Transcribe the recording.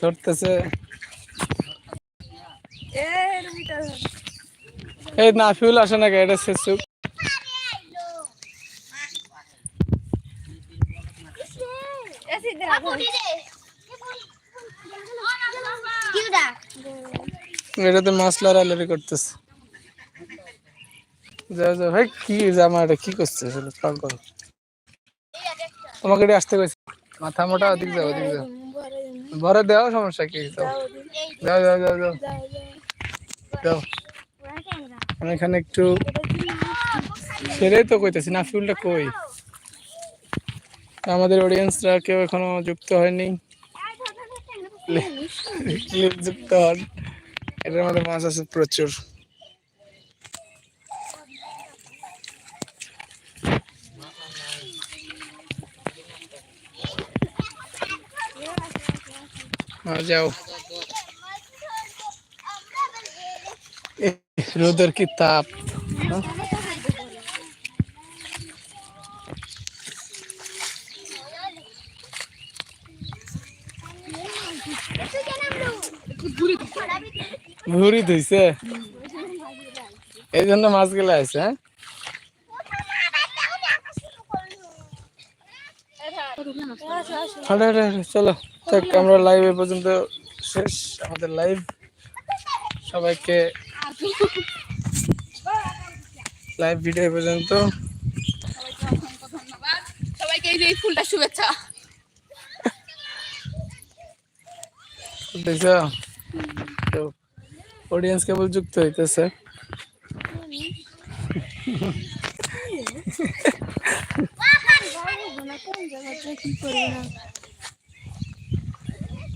ধরতেছে। এই না ফিউল আসে না এটা শেষুক দেখা। এটাতে মাছ লড়ালড়ি করতেছে। যাও যাও। ভাই কি জামা এটা? কি করছে পাগল। তোমাকে আসতে কইছে। মাথা মোটা ওদিক যাও ওদিক যাও। ভরে দেওয়া সমস্যা কি যাও। যাও যাও যাও যাও যাও। আমি এখানে একটু সেটাই তো কইতেছি না ফিউলটা কই? আমাদের অডিয়েন্সরা কেউ এখনও যুক্ত হয়নি। যুক্ত হন। এটার মধ্যে মাছ আছে প্রচুর। হ্যাঁ যাও এহ, রোদের কি তাপ হ্যাঁ? ভুরি ধুইছে এই জন্য মাছ গেলে আছে হ্যাঁ হাঁটো, হাঁটো, হাঁটো, চলো থাক আমরা লাইভ এ পর্যন্ত শেষ আমাদের লাইভ সবাইকে লাইভ ভিডিও এ পর্যন্ত সবাইকে এই যে ফুলটা শুভেচ্ছা দেখছ তো অডিয়েন্স কেবল যুক্ত হইতেছে কোন কি করব না